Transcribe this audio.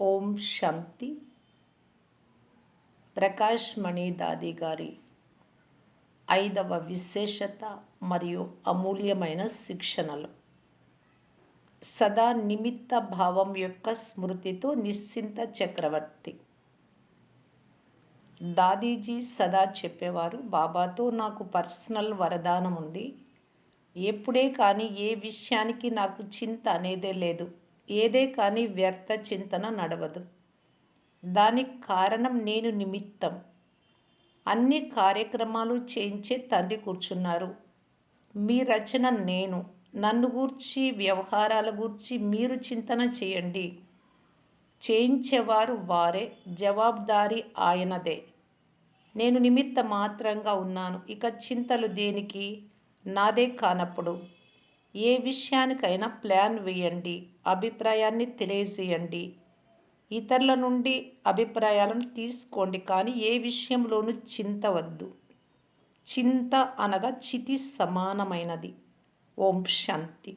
ఓం శాంతి. ప్రకాష్ మణిదాది గారి ఐదవ విశేషత మరియు అమూల్యమైన శిక్షణలు. సదా నిమిత్త భావం యొక్క స్మృతితో నిశ్చింత చక్రవర్తి. దాదీజీ సదా చెప్పేవారు బాబాతో నాకు పర్సనల్ వరదానం ఉంది ఎప్పుడే కానీ ఏ విషయానికి నాకు చింత అనేదే లేదు. ఏదే కానీ వ్యర్థ చింతన నడవదు. దానికి కారణం నేను నిమిత్తం. అన్ని కార్యక్రమాలు చేయించే తండ్రి కూర్చున్నారు. మీ రచన నేను. నన్ను గూర్చి వ్యవహారాల గూర్చి మీరు చింతన చేయండి. చేయించేవారు వారే జవాబుదారీ ఆయనదే. నేను నిమిత్త మాత్రంగా ఉన్నాను. ఇక చింతలు దేనికి? నాదే కానప్పుడు. ఏ విషయానికైనా ప్లాన్ వేయండి అభిప్రాయాన్ని తెలియజేయండి. ఇతరుల నుండి అభిప్రాయాలను తీసుకోండి కానీ ఏ విషయంలోనూ చింతవద్దు చింత అనగా చితి సమానమైనది. ఓం శాంతి.